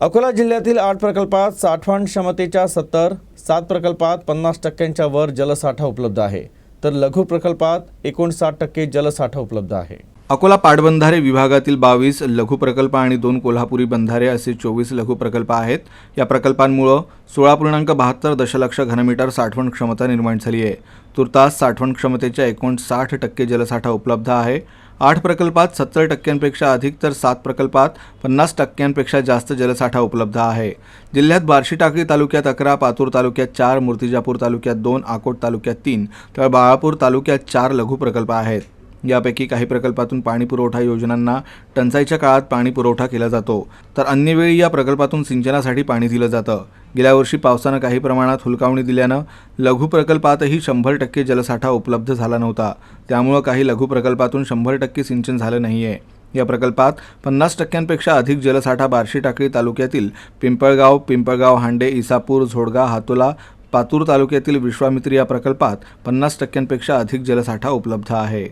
अकोला जिल्ह्यातील आठ प्रकल्पात साठवण क्षमतेच्या सत्तर सात प्रकल्पात पन्नास टक्क्यांच्या वर जलसाठा उपलब्ध आहे. तर लघु प्रकल्पात एकोणसाठ टक्के जलसाठा उपलब्ध आहे. अकोला पाटबंधारे विभागातील बावीस लघु प्रकल्प आणि दोन कोल्हापुरी बंधारे असे चोवीस लघु प्रकल्प आहेत. या प्रकल्पांमुळं सोळा पूर्णांक बहात्तर दशलक्ष घनमीटर साठवण क्षमता निर्माण झाली आहे. तुर्तास साठवण क्षमतेच्या एकोणसाठ टक्के जलसाठा उपलब्ध आहे. आठ प्रकल्पात सत्तर टक्क्यांपेक्षा अधिक तर सात प्रकल्पात पन्नास टक्क्यांपेक्षा जास्त जलसाठा उपलब्ध आहे. जिल्ह्यात बार्शी टाकळी तालुक्यात अकरा पातूर तालुक्यात चार मूर्तिजापूर तालुक्यात दोन आकोट तालुक्यात तीन तर बाळापूर तालुक्यात चार लघु प्रकल्प आहेत. यापैकी काही प्रकल्पातून पाणी पुरवठा योजनांना टंचाईच्या काळात पाणी पुरवठा केला जातो तर अन्य वेळी या प्रकल्पातून सिंचनासाठी पाणी दिलं जातं. गेल्या वर्षी पावसानं काही प्रमाणात हुलकावणी दिल्यानं लघु प्रकल्पातही शंभर टक्के जलसाठा उपलब्ध झाला नव्हता. त्यामुळं काही लघु प्रकल्पातून शंभर टक्के सिंचन झालं नाही आहे या प्रकल्पात पन्नास टक्क्यांपेक्षा अधिक जलसाठा बार्शी टाकळी तालुक्यातील पिंपळगाव पिंपळगाव हांडे इसापूर झोडगा हातोला पातूर तालुक्यातील विश्वामित्री या प्रकल्पात पन्नास टक्क्यांपेक्षा अधिक जलसाठा उपलब्ध आहे.